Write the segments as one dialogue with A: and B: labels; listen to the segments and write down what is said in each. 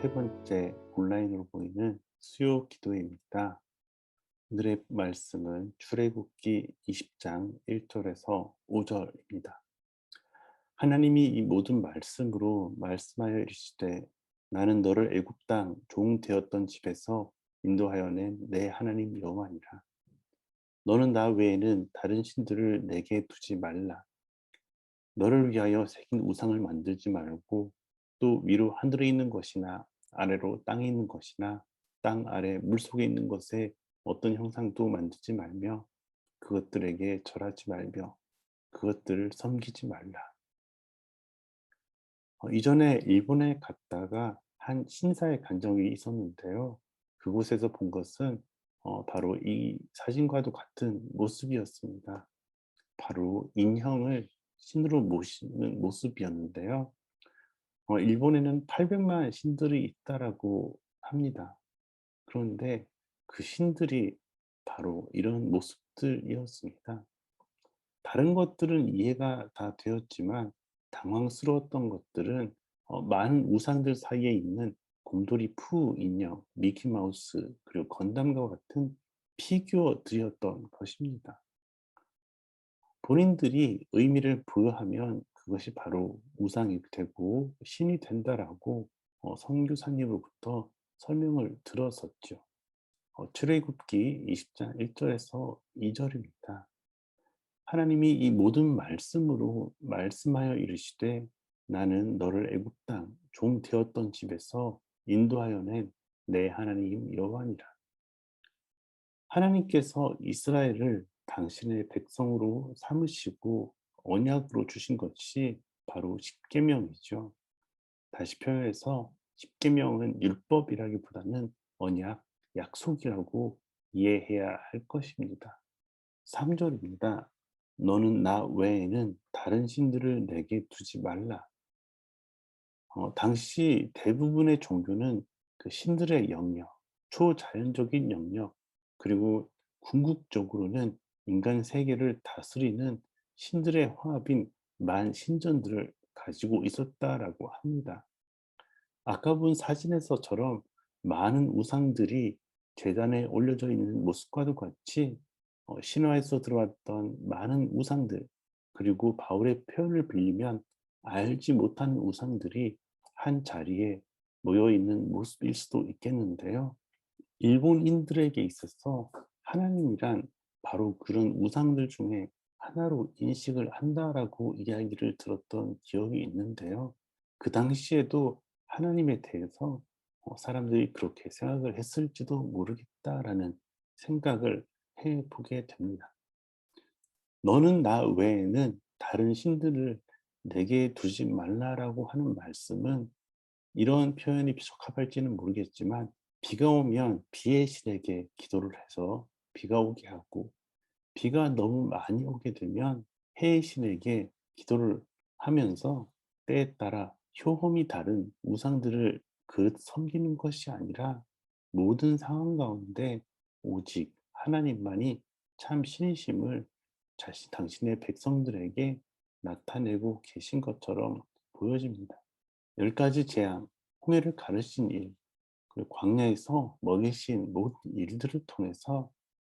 A: 세 번째 온라인으로 보이는 수요 기도회입니다. 오늘의 말씀은 출애굽기 20장 1절에서 5절입니다. 하나님이 이 모든 말씀으로 말씀하여 이르시되 나는 너를 애굽 땅 종 되었던 집에서 인도하여 낸 내 하나님 여호와니라. 너는 나 외에는 다른 신들을 내게 두지 말라. 너를 위하여 새긴 우상을 만들지 말고 또 위로 하늘에 있는 것이나 아래로 땅에 있는 것이나 땅 아래 물속에 있는 것에 어떤 형상도 만들지 말며 그것들에게 절하지 말며 그것들을 섬기지 말라. 어, 이전에 일본에 갔다가 한 신사에 간 적이 있었는데요. 그곳에서 본 것은 어, 바로 이 사진과도 같은 모습이었습니다. 바로 인형을 신으로 모시는 모습이었는데요. 어, 일본에는 800만 신들이 있다라고 합니다. 그런데 그 신들이 바로 이런 모습들이었습니다. 다른 것들은 이해가 다 되었지만 당황스러웠던 것들은 어, 많은 우상들 사이에 있는 곰돌이 푸 인형, 미키마우스, 그리고 건담과 같은 피규어들이었던 것입니다. 본인들이 의미를 부여하면 그것이 바로 우상이 되고 신이 된다라고 어, 선교사님으로부터 설명을 들었었죠. 어, 출애굽기 20장 1절에서 2절입니다. 하나님이 이 모든 말씀으로 말씀하여 이르시되 나는 너를 애굽 땅 종 되었던 집에서 인도하여 낸 내 하나님 여호와니라. 하나님께서 이스라엘을 당신의 백성으로 삼으시고 언약으로 주신 것이 바로 십계명이죠. 다시 표현해서 십계명은 율법이라기보다는 언약, 약속이라고 이해해야 할 것입니다. 3절입니다. 너는 나 외에는 다른 신들을 내게 두지 말라. 어, 당시 대부분의 종교는 그 신들의 영역, 초자연적인 영역, 그리고 궁극적으로는 인간 세계를 다스리는 신들의 화합인 만 신전들을 가지고 있었다라고 합니다. 아까 본 사진에서처럼 많은 우상들이 재단에 올려져 있는 모습과도 같이 어, 신화에서 들어왔던 많은 우상들 그리고 바울의 표현을 빌리면 알지 못하는 우상들이 한 자리에 모여 있는 모습일 수도 있겠는데요. 일본인들에게 있어서 하나님이란 바로 그런 우상들 중에 하나로 인식을 한다라고 이야기를 들었던 기억이 있는데요. 그 당시에도 하나님에 대해서 어, 사람들이 그렇게 생각을 했을지도 모르겠다라는 생각을 해보게 됩니다. 너는 나 외에는 다른 신들을 내게 두지 말라라고 하는 말씀은 이런 표현이 적합할지는 모르겠지만 비가 오면 비의 신에게 기도를 해서 비가 오게 하고 비가 너무 많이 오게 되면 해의 신에게 기도를 하면서 때에 따라 효험이 다른 우상들을 그 섬기는 것이 아니라 모든 상황 가운데 오직 하나님만이 참 신이심을 자신 당신의 백성들에게 나타내고 계신 것처럼 보여집니다. 열 가지 재앙, 홍해를 가르신 일, 그리고 광야에서 먹이신 모든 일들을 통해서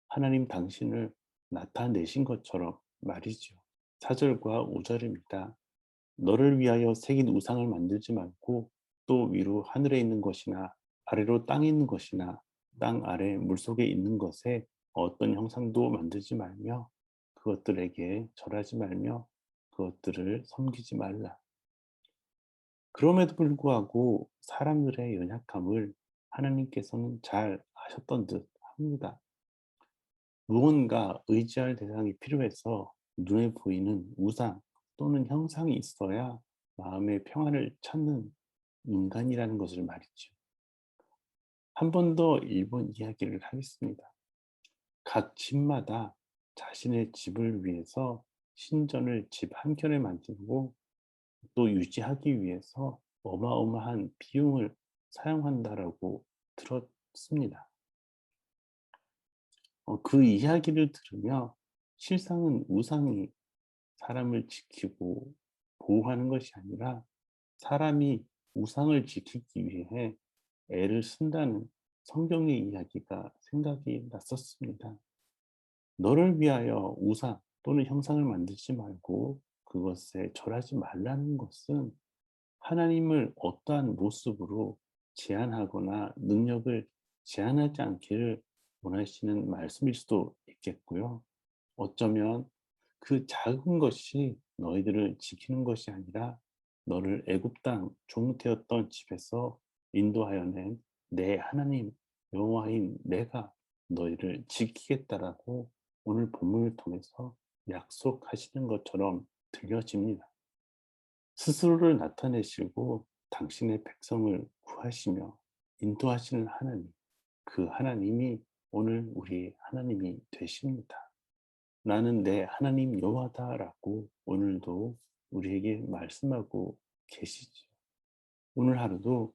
A: 하나님 당신을 나타내신 것처럼 말이죠. 4절과 5절입니다. 너를 위하여 새긴 우상을 만들지 말고 또 위로 하늘에 있는 것이나 아래로 땅에 있는 것이나 땅 아래 물속에 있는 것에 어떤 형상도 만들지 말며 그것들에게 절하지 말며 그것들을 섬기지 말라. 그럼에도 불구하고 사람들의 연약함을 하나님께서는 잘 아셨던 듯 합니다. 무언가 의지할 대상이 필요해서 눈에 보이는 우상 또는 형상이 있어야 마음의 평안을 찾는 인간이라는 것을 말이죠. 한 번 더 일본 이야기를 하겠습니다. 각 집마다 자신의 집을 위해서 신전을 집 한켠에 만들고 또 유지하기 위해서 어마어마한 비용을 사용한다라고 들었습니다. 어, 그 이야기를 들으며 실상은 우상이 사람을 지키고 보호하는 것이 아니라 사람이 우상을 지키기 위해 애를 쓴다는 성경의 이야기가 생각이 났었습니다. 너를 위하여 우상 또는 형상을 만들지 말고 그것에 절하지 말라는 것은 하나님을 어떠한 모습으로 제한하거나 능력을 제한하지 않기를 원하시는 말씀일 수도 있겠고요. 어쩌면 그 작은 것이 너희들을 지키는 것이 아니라 너를 애굽 땅 종되었던 집에서 인도하여 낸 내 하나님 여호와인 내가 너희를 지키겠다라고 오늘 본문을 통해서 약속하시는 것처럼 들려집니다. 스스로를 나타내시고 당신의 백성을 구하시며 인도하시는 하나님, 그 하나님이 오늘 우리 하나님이 되십니다. 나는 내 하나님 여호와다라고 오늘도 우리에게 말씀하고 계시죠. 오늘 하루도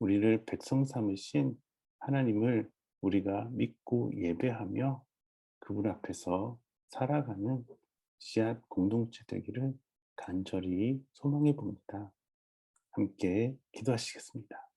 A: 우리를 백성 삼으신 하나님을 우리가 믿고 예배하며 그분 앞에서 살아가는 씨앗 공동체 되기를 간절히 소망해 봅니다. 함께 기도하시겠습니다.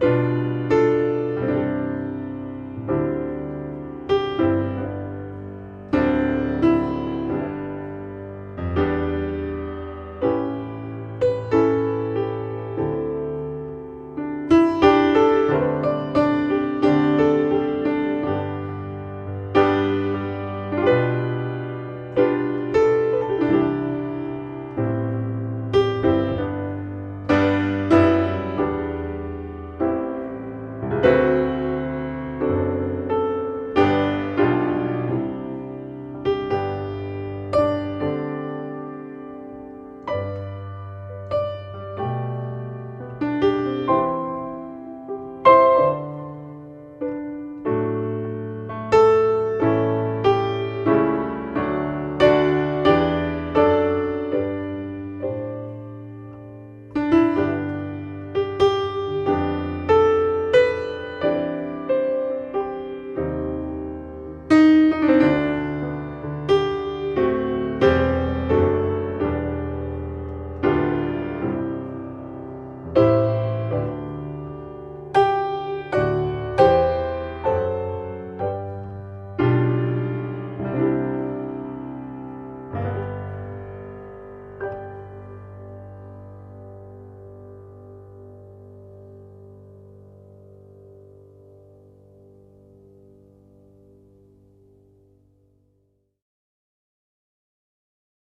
A: Thank you.